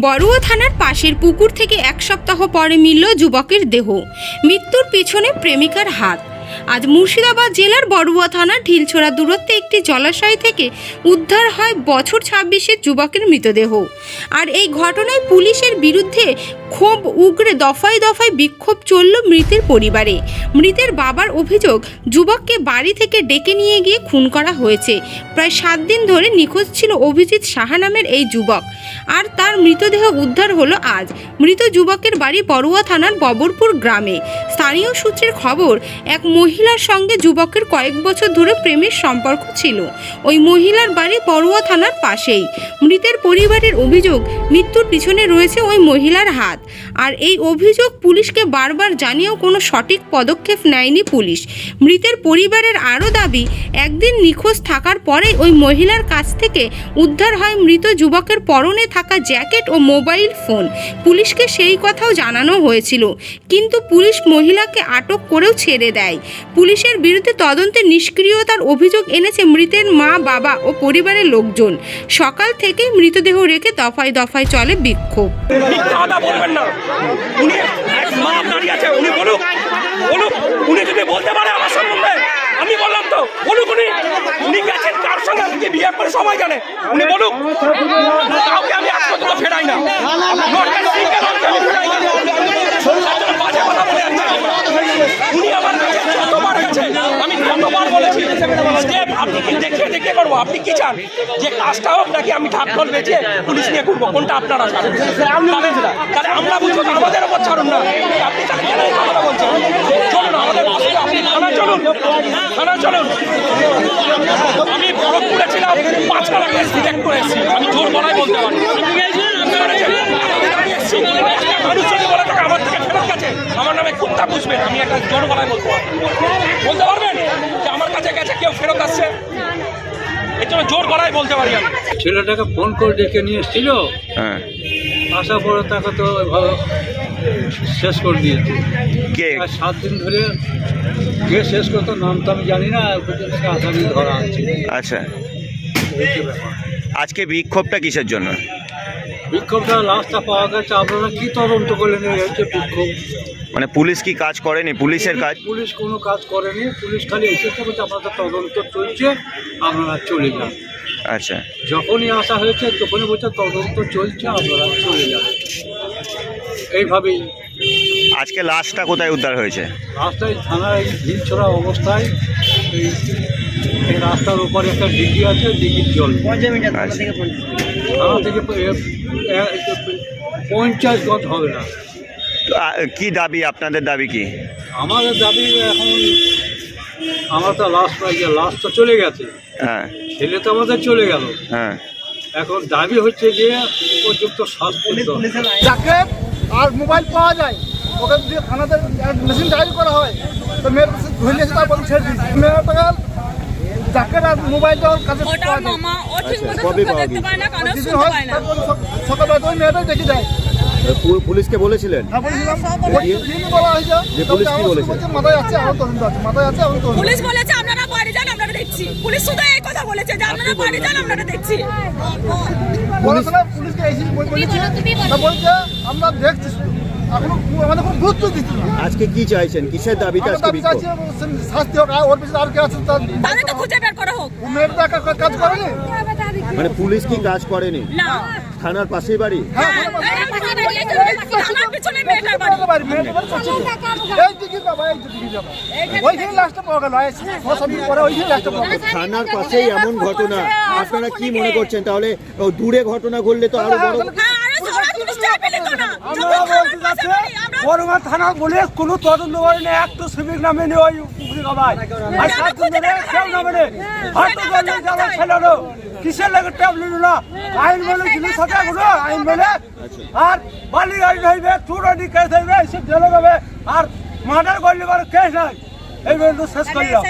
বড়ুয়া থানার পাশের পুকুর থেকে এক সপ্তাহ পরে মিলল যুবকের দেহ। মৃত্যুর পিছনে প্রেমিকার হাত। আজ মুর্শিদাবাদ জেলার বড়ুয়া থানার ঢিলছোড়া দূরত্বে একটি জলাশয় থেকে উদ্ধার হয় বছর ছাব্বিশের যুবকের মৃতদেহ। আর এই ঘটনায় পুলিশের বিরুদ্ধে ক্ষোভ, উগরে দফায় দফায় বিক্ষোভ চলল মৃতের পরিবারে। মৃতের বাবার অভিযোগ, যুবককে বাড়ি থেকে ডেকে নিয়ে গিয়ে খুন করা হয়েছে। প্রায় সাত দিন ধরে নিখোঁজ ছিল অভিজিৎ সাহা নামের এই যুবক। আর তার মৃতদেহ উদ্ধার হলো আজ। মৃত যুবকের বাড়ি বড়ুয়া থানার ববরপুর গ্রামে। স্থানীয় সূত্রের খবর, এক মহিলার সঙ্গে যুবকের কয়েক বছর ধরে প্রেমের সম্পর্ক ছিল। ওই মহিলার বাড়ি বড়ুয়া থানার পাশেই। মৃতের পরিবারের অভিযোগ, মৃত্যুর পিছনে রয়েছে ওই মহিলার হাত। আর এই অভিযোগ পুলিশকে বারবার জানিয়েও কোনো সঠিক পদক্ষেপ নেয়নি পুলিশ। মৃতের পরিবারের আরও দাবি, একদিন নিখোঁজ থাকার পরে ওই মহিলার কাছ থেকে উদ্ধার হয় মৃত যুবকের পরনে থাকা জ্যাকেট ও মোবাইল ফোন। পুলিশকে সেই কথাও জানানো হয়েছিল। কিন্তু পুলিশ মহিলাকে আটক করেও ছেড়ে দেয়। পুলিশের বিরুদ্ধে তদন্তে নিষ্ক্রিয়তার অভিযোগ এনেছে মৃতের মা, বাবা ও পরিবারের লোকজন। সকাল থেকেই মৃতদেহ রেখে দফায় দফায় চলে বিক্ষোভ। জানে উনি বলুক। একজন বাজে কথা বলে যাচ্ছে। উনি আমার কাছে যতবার গেছে আমি কতবার বলেছি, যে আপনি কি দেখিয়ে দেখিয়ে করব, আপনি কি চান? যে কাজটা হোক নাকি আমি ঢাকঢোল বেঁচে পুলিশ নিয়ে করব কোনটা আপনারা তাহলে- আমরা বুঝব আমাদের ওপর ছাড়ুন না। আপনি তাহলে কেন এই চলুন, আমাদের আপনি থানা চলুন থানা চলুন। আমি বড়পুরে ছিলাম, পাঁচখানা কেস সিলেক্ট করে আমি জোর গলায় বলতে পারি। আমি মানুষ যদি বলে থাকে আমার থেকে ফেরত গেছে আমার নামে কুত্তা বুঝবেন আমি একটা জোর গলায় বলতে বলতে পারবেন? যে আমার কাছে গেছে কেউ ফেরত আসছে? এর জন্য জোর গলায় বলতে পারি আমি। ছেলেটাকে ফোন করে ডেকে নিয়ে এসেছিল। হ্যাঁ। আসার পরে তাকে তো ভালো শেষ করে দিয়েছে। কে? সাত দিন ধরে কে শেষ করতো নাম তো আমি জানি না আসামি ধরা আছে আচ্ছা। আজকে বিক্ষোভটা কিসের জন্য? বিক্ষোভটা লাশটা পাওয়া গেছে। আপনারা কি তদন্ত করলেন এই হচ্ছে বিক্ষোভ? মানে পুলিশ কি কাজ করেনি? পুলিশের কাজ পুলিশ কোনো কাজ করেনি। পুলিশ খালি এসেছে বলছে আপনাদের তদন্ত চলছে আপনারা চলে যান। আচ্ছা। যখনই আসা হয়েছে তখনই বলছে তদন্ত চলছে আপনারা চলে যান। এইভাবেই। আজকে লাশটা কোথায় উদ্ধার হয়েছে? রাস্তায় থানার এই ঢিল ছড়া অবস্থায় এই এই রাস্তার উপরে একটা ডিগি আছে ডিগির জল। আচ্ছা। থানা থেকে পঞ্চাশ গজ হবে না। তো, কি দাবি? আপনাদের দাবি কি? আমাদের দাবি এখন আমার তো লাস্ট পাই যে লাশ তো চলে গেছে। হ্যাঁ। ছেলে তো আমাদের চলে গেল। হ্যাঁ। এখন দাবি হচ্ছে যে উপযুক্ত হবে। আর মোবাইল পাওয়া যায় ওকে যদি থানাতে মেশিন ডায়েরি করা হয় তো মেয়ের ধরে এসে তারপর ছেড়ে দিয়েছি। মেয়ের জ্যাকেট মোবাইল কাছে মামা ও মতো দেখতে পায় না কানে শুনতে পায় না। সকালবেলা তো মেয়েটাই দেখে যায়। পুলিশকে বলেছিলেন? হ্যাঁ হয়েছে যে পুলিশ কি বলেছে? মাথায় আছে তদন্ত আছে মাথায় আছে তদন্ত পুলিশ বলেছে আপনারা বাড়ি যান আপনারা দেখছি। পুলিশ শুধু এই কথা বলেছে যে আপনারা বাড়ি যান আপনারা দেখছি। পুলিশকে এসে বলেছে বলছে আমরা দেখছি শুধু। এখনও আমাদের কোনো গুরুত্ব দিচ্ছি না আজকে কি চাইছেন কিসের দাবিতে আজকে দাবি বিক্ষোভ চাইছি শাস্তি হোক আর ওর পিছনে আর কে আছে তার খুঁজে বের করা হোক মেয়েটা কাজ করেনি মানে পুলিশ কি কাজ করেনি না থানার পাশেই বাড়ি হ্যাঁ হ্যাঁ, এই পাশে দাঁড়িয়ে আছে, আমার পিছনে মেয়েটার বাড়ি এই দিকে যাব এই দিকে যাব ওইখানে লাস্টে পাওয়া গেল এই ছ সাত দিন পরে ওইখানে লাস্টে পাওয়া গেল থানার পাশেই এমন ঘটনা আপনারা কি মনে করছেন তাহলে ও দূরে ঘটনা ঘটলে তো আরও বড় হ্যাঁ বড়মা থানা বলে কোনো তদন্ত করে না একটু সিভিক নামে নেই ওই পুকুরি আর সাত ধরে কেউ নামে নেই। হয়তো বললে যে ছেলেরও কিসের লাগে ট্যাবলেট না? আইন বলে জিনিস থাকে এগুলো আইন বলে। আর বালি চুরানি কেস হইবে এসব জেলে যাবে। আর মার্ডার করলে পরে কেস নাই। এই পর্যন্ত শেষ করলাম